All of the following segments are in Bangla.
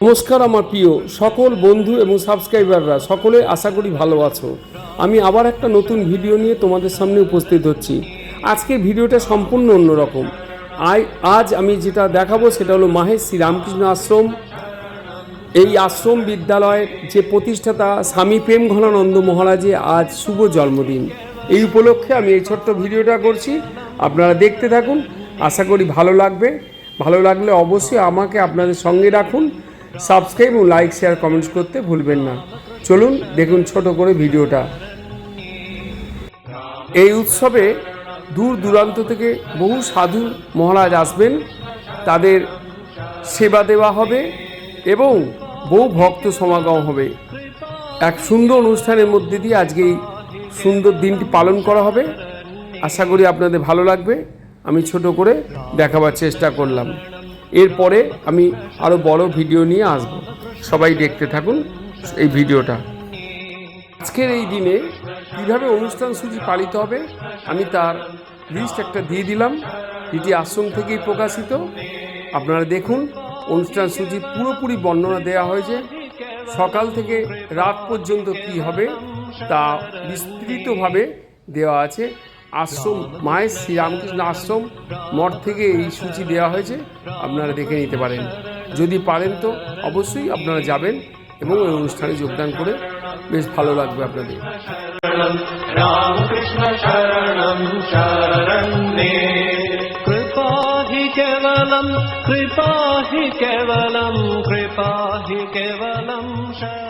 নমস্কার আমার প্রিয় সকল বন্ধু এবং সাবস্ক্রাইবাররা, সকলে আশা করি ভালো আছো। আমি আবার একটা নতুন ভিডিও নিয়ে তোমাদের সামনে উপস্থিত হচ্ছি। আজকের ভিডিওটা সম্পূর্ণ অন্যরকম। আই আজ আমি যেটা দেখাবো সেটা হলো মাহেশ শ্রী রামকৃষ্ণ আশ্রম। এই আশ্রম বিদ্যালয়ের যে প্রতিষ্ঠাতা স্বামী প্রেম ঘনানন্দ মহারাজের আজ শুভ জন্মদিন। এই উপলক্ষে আমি এই ছোট্ট ভিডিওটা করছি। আপনারা দেখতে থাকুন। আশা করি ভালো লাগবে। ভালো লাগলে অবশ্যই আমাকে আপনাদের সঙ্গে রাখুন। সাবস্ক্রাইব ও লাইক, শেয়ার, কমেন্টস করতে ভুলবেন না। চলুন দেখুন ছোট করে ভিডিওটা। এই উৎসবে দূর দূরান্ত থেকে বহু সাধু মহারাজ আসবেন। তাদের সেবা দেওয়া হবে এবং বহু ভক্ত সমাগম হবে। এক সুন্দর অনুষ্ঠানের মধ্যে দিয়ে আজকে এই সুন্দর দিনটি পালন করা হবে। আশা করি আপনাদের ভালো লাগবে। আমি ছোট করে দেখাবার চেষ্টা করলাম। এরপরে আমি আরও বড় ভিডিও নিয়ে আসব। সবাই দেখতে থাকুন এই ভিডিওটা। আজকের এই দিনে কীভাবে অনুষ্ঠান সূচি পালিত হবে, আমি তার লিস্ট একটা দিয়ে দিলাম। এটি আশ্রম থেকেই প্রকাশিত। আপনারা দেখুন, অনুষ্ঠান সূচি পুরোপুরি বর্ণনা দেওয়া হয়েছে। সকাল থেকে রাত পর্যন্ত কি হবে তা বিস্তৃতভাবে দেওয়া আছে। আশ্রম মায়ের শ্রীরামকৃষ্ণ আশ্রম মঠ থেকে এই সূচি দেওয়া হয়েছে, আপনারা দেখে নিতে পারেন। যদি পারেন তো অবশ্যই আপনারা যাবেন এবং ওই অনুষ্ঠানে যোগদান করে বেশ ভালো লাগবে আপনাদের। রামকৃষ্ণ শরণম শরণে কৃপা হি কেবলম, কৃপা হি কেবলম শরণ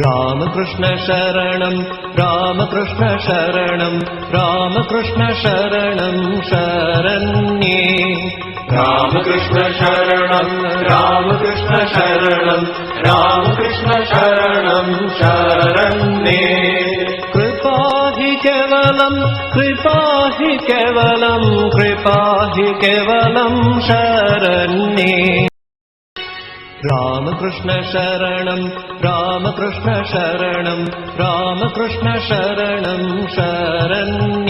रामकृष्णशरणम् रामकृष्णशरणम् रामकृष्णशरणं शरण्ये। रामकृष्णशरणम् रामकृष्णशरणम् रामकृष्ण शरणं शरण्ये कृपाहि केवलम् कृपाहि केवलम् कृपाहि केवलम् शरण्ये। രാമകൃഷ്ണ ശരണം രാമകൃഷ്ണ ശരണം രാമകൃഷ്ണ ശരണം ശരണ്യ.